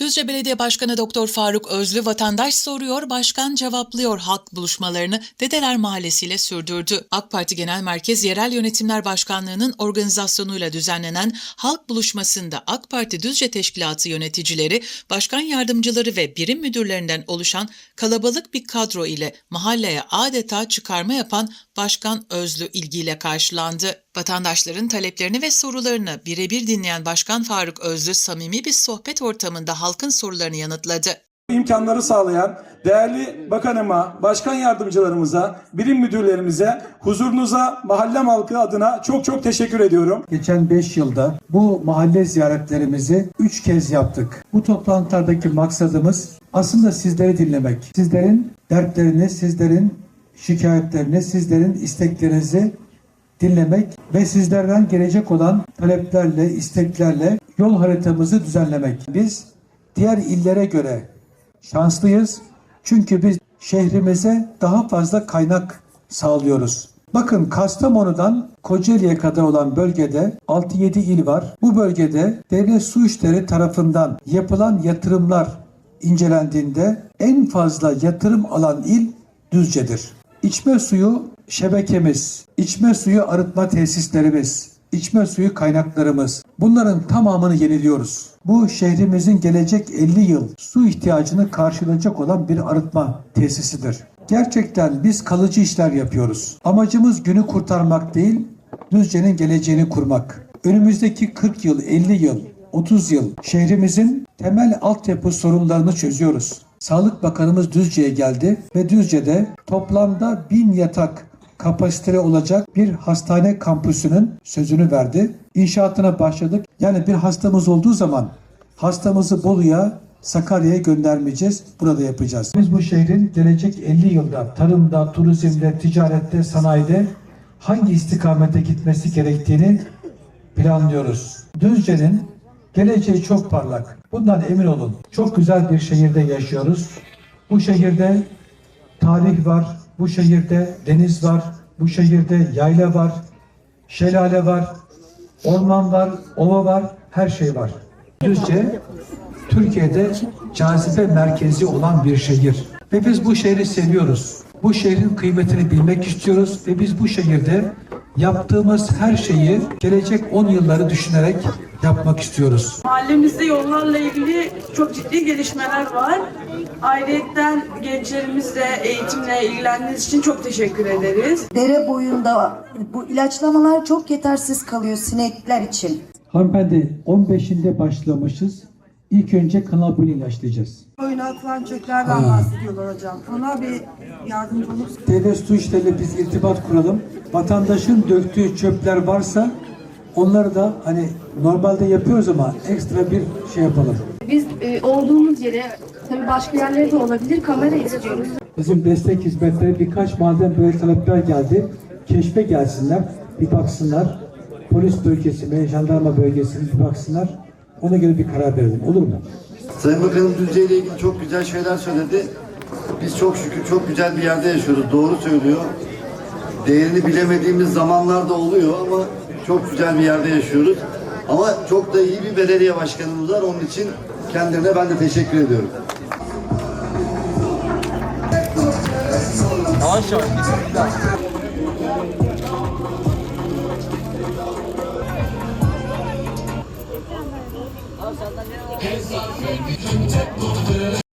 Düzce Belediye Başkanı Doktor Faruk Özlü vatandaş soruyor, başkan cevaplıyor halk buluşmalarını Dedeler Mahallesi ile sürdürdü. AK Parti Genel Merkez Yerel Yönetimler Başkanlığı'nın organizasyonuyla düzenlenen halk buluşmasında AK Parti Düzce Teşkilatı yöneticileri, başkan yardımcıları ve birim müdürlerinden oluşan kalabalık bir kadro ile mahalleye adeta çıkarma yapan Başkan Özlü ilgiyle karşılandı. Vatandaşların taleplerini ve sorularını birebir dinleyen Başkan Faruk Özlü samimi bir sohbet ortamında halkın sorularını yanıtladı. imkanları sağlayan değerli bakanıma, başkan yardımcılarımıza, birim müdürlerimize, huzurunuza, mahallem halkı adına çok çok teşekkür ediyorum. Geçen 5 yılda bu mahalle ziyaretlerimizi 3 kez yaptık. Bu toplantılardaki maksadımız aslında sizleri dinlemek. Sizlerin dertlerini, sizlerin şikayetlerini, sizlerin isteklerinizi dinlemek ve sizlerden gelecek olan taleplerle, isteklerle yol haritamızı düzenlemek. Biz diğer illere göre şanslıyız. Çünkü biz şehrimize daha fazla kaynak sağlıyoruz. Bakın Kastamonu'dan Kocaeli'ye kadar olan bölgede 6-7 il var. Bu bölgede devlet su işleri tarafından yapılan yatırımlar incelendiğinde en fazla yatırım alan il Düzce'dir. İçme suyu şebekemiz, içme suyu arıtma tesislerimiz, içme suyu kaynaklarımız bunların tamamını yeniliyoruz. Bu şehrimizin gelecek 50 yıl su ihtiyacını karşılayacak olan bir arıtma tesisidir. Gerçekten biz kalıcı işler yapıyoruz. Amacımız günü kurtarmak değil, Düzce'nin geleceğini kurmak. Önümüzdeki 40 yıl, 50 yıl, 30 yıl şehrimizin temel altyapı sorunlarını çözüyoruz. Sağlık Bakanımız Düzce'ye geldi ve Düzce'de toplamda 1000 yatak kapasiteli olacak bir hastane kampüsünün sözünü verdi. İnşaatına başladık. Yani bir hastamız olduğu zaman hastamızı Bolu'ya, Sakarya'ya göndermeyeceğiz. Burada yapacağız. Biz bu şehrin gelecek 50 yılda tarımda, turizmde, ticarette, sanayide hangi istikamete gitmesi gerektiğini planlıyoruz. Düzce'nin geleceği çok parlak. Bundan emin olun. Çok güzel bir şehirde yaşıyoruz. Bu şehirde tarih var, bu şehirde deniz var, bu şehirde yayla var, şelale var, orman var, ova var, her şey var. Düzce Türkiye'de cazibe merkezi olan bir şehir. Ve biz bu şehri seviyoruz. Bu şehrin kıymetini bilmek istiyoruz ve biz bu şehirde yaptığımız her şeyi gelecek 10 yılları düşünerek yapmak istiyoruz. Mahallemizde yollarla ilgili çok ciddi gelişmeler var. Ayrıyeten gençlerimizle eğitimle ilgilendiğiniz için çok teşekkür ederiz. Dere boyunda bu ilaçlamalar çok yetersiz kalıyor sinekler için. Hanımefendi 15'inde başlamışız. İlk önce kanal boyunu ilaçlayacağız. Oyuna atılan çöplerden bahsediyorlar hocam. Ona bir yardımcı olursunuz. Devlet su işleriyle biz irtibat kuralım. Vatandaşın döktüğü çöpler varsa onları da hani normalde yapıyoruz ama ekstra bir şey yapalım. Biz e, olduğumuz yere, tabii başka yerlerde de olabilir, kamera istiyoruz. Bizim destek hizmetleri birkaç mahalleden böyle talepler geldi. Keşfe gelsinler, bir baksınlar. Polis bölgesi mi, jandarma bölgesi mi bir baksınlar. Ona göre bir karar verelim. Olur mu? Sayın Bakanım Düzce ile ilgili çok güzel şeyler söyledi. Biz çok şükür çok güzel bir yerde yaşıyoruz. Doğru söylüyor. Değerini bilemediğimiz zamanlar da oluyor ama çok güzel bir yerde yaşıyoruz. Ama çok da iyi bir belediye başkanımız var. Onun için kendilerine ben de teşekkür ediyorum. Tek